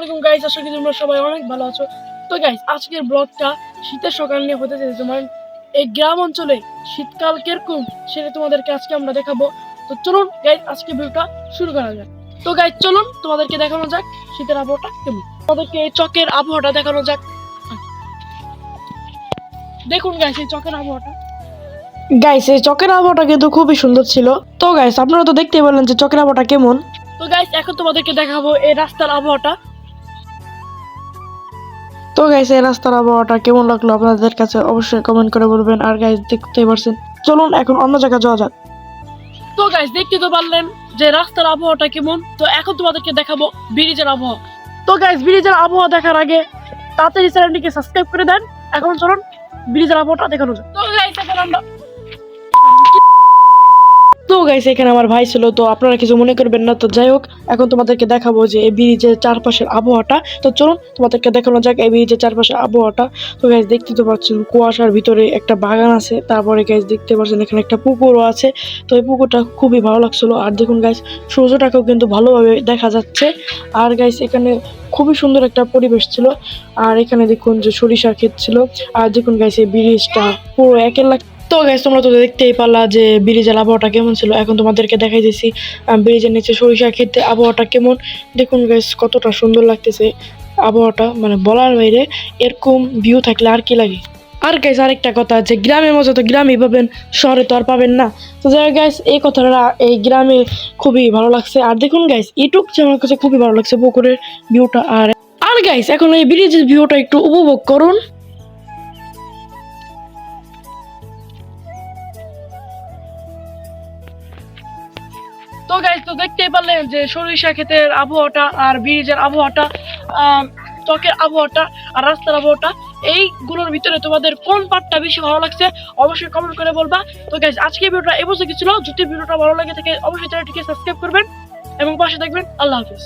আলাইকুম গাইস আশা করি তোমরা সবাই অনেক ভালো আছো। তো গাইস আজকের ব্লগটা শীতের সকাল নিয়ে হতে চলেছে। মানে এই গ্রাম অঞ্চলে শীতকাল কীরকম সেটা তোমাদেরকে আজকে আমরা দেখাবো। তো চলুন গাইস আজকে ভিডিওটা শুরু করা যাক। তো গাইস চলুন, তোমাদেরকে দেখানো যাক শীতের আবহাওয়াটা কেমন। তোমাদেরকে এই চকের আবহাওয়াটা দেখানো যাক। দেখুন গাইস এই চকের আবহাওয়াটা। গাইস এই চকের আবহাওয়াটা কিন্তু খুবই সুন্দর ছিল। তো গাইস আপনারা তো দেখতেই পেলেন যে চকের আবহাওয়াটা কেমন। তো গাইস এখন তোমাদেরকে দেখাবো এই রাস্তার আবহাওয়াটা। তো গাইস এই রাস্তার আবহাওয়াটা কেমন লাগল আপনাদের কাছে অবশ্যই কমেন্ট করে বলবেন। আর গাইস দেখতেই পারছেন। চলুন এখন অন্য জায়গায় যাওয়া যাক। তো গাইস দেখতে তো পারলেন যে রাস্তার আবহাওয়াটা কেমন। তো এখন তোমাদেরকে দেখাবো ব্রিজের আবহাওয়া। তো গাইস ব্রিজের আবহাওয়া দেখার আগে তাড়াতাড়ি চ্যানেলটিকে সাবস্ক্রাইব করে দেন। এখন চলুন ব্রিজের আবহাওয়াটা দেখানো যাক। তো গাইস এখন আমরা গাইস এখানে আমার ভাই ছিল, তো আপনারা কিছু মনে করবেন না। তো যাই হোক, এখন তোমাদেরকে দেখাবো যে এই ব্রিজের চারপাশের আবহাওয়াটা। তো চলুন, তোমাদেরকে দেখানো যাক এই ব্রিজের চারপাশের আবহাওয়াটা। তো গাইস দেখতে তো পাচ্ছেন, কুয়াশার ভিতরে একটা বাগান আছে। তারপরে গাইস দেখতে পাচ্ছেন, এখানে একটা পুকুরও আছে। তো এই পুকুরটা খুবই ভালো লাগছিল। আর দেখুন গাইস সূর্যটাকেও কিন্তু ভালোভাবে দেখা যাচ্ছে। আর গাইস এখানে খুবই সুন্দর একটা পরিবেশ ছিল। আর এখানে দেখুন যে সরিষার ক্ষেত ছিল। আর দেখুন গাইস এই ব্রিজটা পুরো একের লাখ তো গাইস তোমরা তো দেখতেই পারলা যে ব্রিজের আবহাওয়াটা কেমন ছিল। এখন তোমাদেরকে দেখাই দিছি ব্রিজের নিচে সরিষা খেতে আবহাওয়াটা কেমন। দেখুন গাইস কতটা সুন্দর লাগতেছে আবহাওয়াটা মানে বলার বাইরে এরকম ভিউ থাকলে আর কি লাগে। আর গাইস আরেকটা কথা যে গ্রামের মজা তো গ্রামেই পাবেন, শহরে তো আর পাবেন না। তো যাই গাইস এই কথাটা এই গ্রামে খুবই ভালো লাগছে। আর দেখুন গাইস ইটুক যে আমার কাছে খুবই ভালো লাগছে পুকুরের ভিউটা আর আর গাইস এখন এই ব্রিজের ভিউটা একটু উপভোগ করুন। তো গাইজ তো দেখতেই পারলেন যে সরিষা ক্ষেতের আবহাওয়াটা আর ব্রিজের আবহাওয়াটা ত্বকের আবহাওয়াটা আর রাস্তার আবহাওয়াটা, এইগুলোর ভিতরে তোমাদের কোন পার্টটা বেশি ভালো লাগছে অবশ্যই কমেন্ট করে বলবা। তো গাইজ আজকে ভিডিওটা এবছর কি ছিল। যদি ভিডিওটা ভালো লাগে থাকে, অবশ্যই চ্যানেলটিকে সাবস্ক্রাইব করবেন এবং পাশে থাকবেন। আল্লাহ হাফিজ।